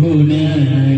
होण्यासाठी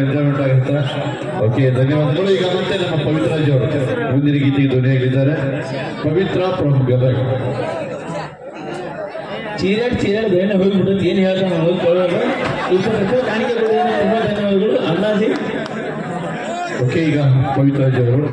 ಎಂಜಾಯ್ಮೆಂಟ್ ಆಗುತ್ತೆ ಓಕೆ, ಧನ್ಯವಾದಗಳು. ಈಗ ಮತ್ತೆ ನಮ್ಮ ಪವಿತ್ರ ಅವರು ಮುಂದಿನ ಗೀತೆಗೆ ಧ್ವನಿಯಾಗಿದ್ದಾರೆ ಪವಿತ್ರ ಫ್ರಮ್ ಗದಗ ಚೀರಾಡಿ ಚೀರಾಡಿ ಬೇನೆ ಹೋಗ್ಬಿಟ್ಟು ಏನು ಹೇಳ್ತಾನೆ ನಾವು ಕೇಳೋದು ಇಬ್ಬರು ಹತ್ರ ಕಾಣಿಕೆ ಕೊಡೋದು ತುಂಬ ಧನ್ಯವಾದಗಳು ಅಣ್ಣಾಜಿ ಓಕೆ ಈಗ ಪವಿತ್ರ ಜಯಗಳು